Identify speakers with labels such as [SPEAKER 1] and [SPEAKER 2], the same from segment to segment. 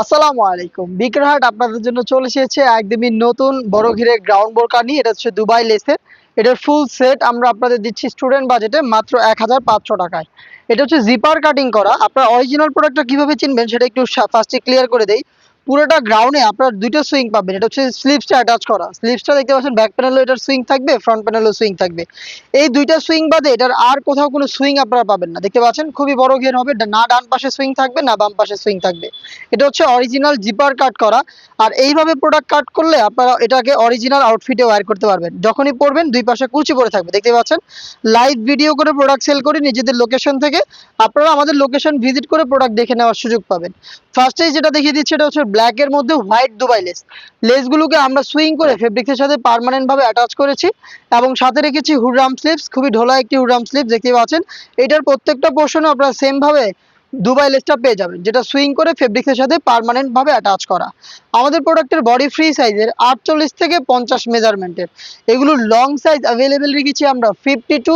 [SPEAKER 1] আসসালামু আলাইকুম। বিক্রহাট আপনাদের জন্য চলে এসেছে একদমই নতুন বড় ঘিরে গ্রাউন্ড বোরকা নিয়ে এটা হচ্ছে দুবাই লেসের। এটার ফুল সেট আমরা আপনাদের দিচ্ছি স্টুডেন্ট বাজেটে মাত্র এক হাজার পাঁচশো টাকায়। এটা হচ্ছে জিপার কাটিং করা। আপনার অরিজিনাল প্রোডাক্টটা কীভাবে চিনবেন সেটা একটু ফার্স্টে ক্লিয়ার করে দেই। পুরোটা গ্রাউন্ডে আপনার দুটো সুইং পাবেন। এটা হচ্ছে স্লিপসটা অ্যাটাচ করা। স্লিপসটা দেখতে পাচ্ছেন ব্যাক প্যানেলও এটার সুইং থাকবে ফ্রন্ট প্যানেলও সুইং থাকবে। এই দুইটা সুইং বাদে এটার আর কোথাও কোনো সুইং আপনারা পাবেন না। দেখতে পাচ্ছেন, খুবই বড় ঘের হবে। না ডান পাশে সুইং থাকবে, না বাম পাশে সুইং থাকবে। এটা হচ্ছে অরিজিনাল জিপার কাট করা। আর এইভাবে প্রোডাক্ট কাট করলে আপনারা এটাকে অরিজিনাল আউটফিটে ওয়্যার করতে পারবেন। যখনই পরবেন, দুই পাশে কুচি পরে থাকবে। দেখতে পাচ্ছেন লাইভ ভিডিও করে প্রোডাক্ট সেল করি নিজেদের লোকেশন থেকে আপনারা আমাদের লোকেশন ভিজিট করে প্রোডাক্ট দেখে নেওয়ার সুযোগ পাবেন। ফার্স্টেই যেটা দেখিয়ে দিচ্ছে, এটা হচ্ছে ব্ল্যাকের মধ্যে হোয়াইট দুবাই লেস লেসগুলোকে আমরা সুইং করে ফেব্রিক্সের সাথে পার্মানেন্ট ভাবে অ্যাটাচ করেছি এবং সাথে রেখেছি হুডরাম স্লিপস খুবই ঢোলা একটি হুডরাম স্লিপ দেখতে পাচ্ছেন। এটার প্রত্যেকটা পোর্শনও আপনারা সেম ভাবে দুবাই লেসটা পেয়ে যাবেন, যেটা সুইং করে ফেব্রিক্সের সাথে পার্মানেন্ট ভাবে অ্যাটাচ করা। আমাদের প্রোডাক্টের বডি ফ্রি সাইজের আটচল্লিশ থেকে পঞ্চাশ মেজারমেন্টের এগুলো লং সাইজ অ্যাভেলেবেল রেখেছি আমরা ফিফটি টু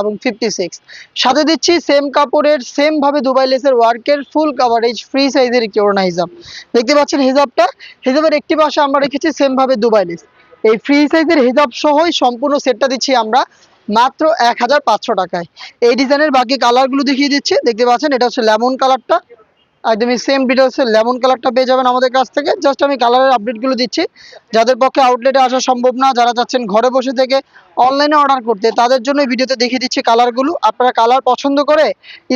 [SPEAKER 1] এবং ফিফটি সিক্স সাথে দিচ্ছি সেম কাপড়ের সেম ভাবে দুবাই লেসের ওয়ার্কের ফুল কাভারেজ ফ্রি সাইজের একটি ওড়না হিজাব। দেখতে পাচ্ছেন হিজাবটা? হিজাবের একটি পাশে আমরা রেখেছি সেম ভাবে দুবাই লেস। এই ফ্রি সাইজের হিজাব সহই সম্পূর্ণ সেটটা দিচ্ছি আমরা মাত্র এক হাজার পাঁচশো টাকায়। এই ডিজাইনের বাকি কালারগুলো দেখিয়ে দিচ্ছি। দেখতে পাচ্ছেন, এটা হচ্ছে লেমন কালারটা একদমই সেম ডিটেলসের লেমন কালারটা পেয়ে যাবেন আমাদের কাছ থেকে। জাস্ট আমি কালারের আপডেটগুলো দিচ্ছি। যাদের পক্ষে আউটলেটে আসা সম্ভব না, যারা চাচ্ছেন ঘরে বসে থেকে অনলাইনে অর্ডার করতে, তাদের জন্য ভিডিওতে দেখিয়ে দিচ্ছি কালারগুলো আপনারা কালার পছন্দ করে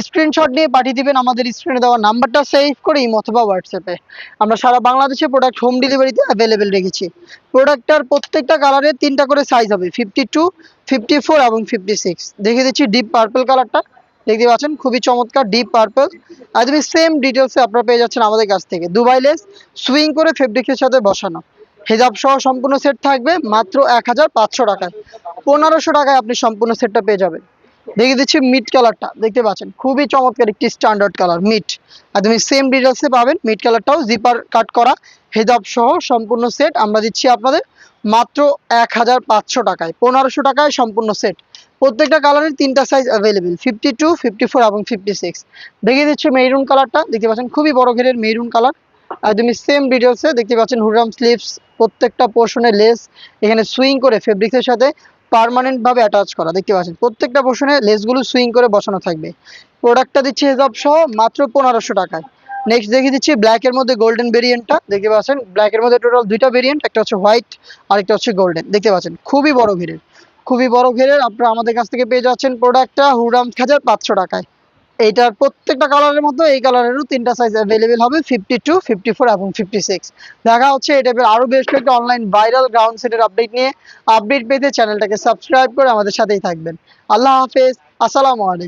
[SPEAKER 1] স্ক্রিনশট নিয়ে পাঠিয়ে দিবেন আমাদের স্ক্রিনে দেওয়া নাম্বারটা সেভ করে ইমো অথবা হোয়াটসঅ্যাপে আমরা সারা বাংলাদেশে প্রোডাক্ট হোম ডেলিভারিতে অ্যাভেলেবেল রেখেছি। প্রোডাক্টটার প্রত্যেকটা কালারের তিনটা করে সাইজ হবে ফিফটি টু ফিফটি ফোর এবং ফিফটি সিক্স দেখিয়ে দিচ্ছি ডিপ পার্পল কালারটা দেখতে পাচ্ছেন, খুবই চমৎকার ডিপ পার্পল একদমই সেম ডিটেলসে আপনারা পেয়ে যাচ্ছেন আমাদের কাছ থেকে। দুবাই লেস সুইং করে ফেব্রিকের সাথে বসানো। হেজাব সহ সম্পূর্ণ সেট থাকবে, মাত্র এক হাজার পাঁচশো টাকায়। পনেরোশো টাকায় আপনি সম্পূর্ণ সেটটা পেয়ে যাবেন। দেখিয়ে দিচ্ছি মিট কালারটা দেখতে পাচ্ছেন, খুবই চমৎকার একটি স্ট্যান্ডার্ড কালার মিট আর তুমি সেম ডিটেলসে পাবেন মিট কালারটাও জিপার কাট করা হেজাব সহ সম্পূর্ণ সেট আমরা দিচ্ছি আপনাদের, মাত্র এক হাজার পাঁচশো টাকায়। পনেরোশো টাকায় সম্পূর্ণ সেট প্রত্যেকটা কালারের তিনটা size available fifty two fifty four এবং ফিফটি সিক্স দেখিয়ে দিচ্ছি মেরুন কালারটা দেখতে পাচ্ছেন খুবই বড় ঘেরের মেরুন কালার একদমই সেম ডিটেলসে দেখতে পাচ্ছেন হুডরাম স্লিভস প্রত্যেকটা পোর্শনে লেস এখানে সুইং করে ফেব্রিক্সের সাথে পার্মানেন্ট ভাবে অ্যাটাচ করা। দেখতে পাচ্ছেন প্রত্যেকটা পোর্শনে লেসগুলো সুইং করে বসানো থাকবে। প্রোডাক্টটা দিচ্ছি হেজাব সহ মাত্র পনেরোশো টাকায়। নেক্সট দেখিয়ে দিচ্ছি ব্ল্যাকের মধ্যে গোল্ডেন ভেরিয়েন্টটা দেখতে পাচ্ছেন ব্ল্যাকের মধ্যে টোটাল দুইটা ভেরিয়েন্ট একটা হচ্ছে হোয়াইট আর একটা হচ্ছে গোল্ডেন দেখতে পাচ্ছেন খুবই বড় ঘেরের। খুবই বড় ঘেরের, আপনারা আমাদের কাছ থেকে পেয়ে যাচ্ছেন প্রোডাক্টটা হুরাম হাজার পাঁচশো টাকায়। এইটার প্রত্যেকটা কালারের মধ্যে এই কালারেরও তিনটা সাইজ অ্যাভেলেবেল হবে ফিফটি টু ফিফটি ফোর এবং ফিফটি সিক্স দেখা হচ্ছে এটা টাইপের আরও বেশ কয়েকটা অনলাইন ভাইরাল গ্রাউন্ড সেটের আপডেট নিয়ে। আপডেট পেতে চ্যানেলটাকে সাবস্ক্রাইব করে আমাদের সাথেই থাকবেন। আল্লাহ হাফেজ, আসসালামু আলাইকুম।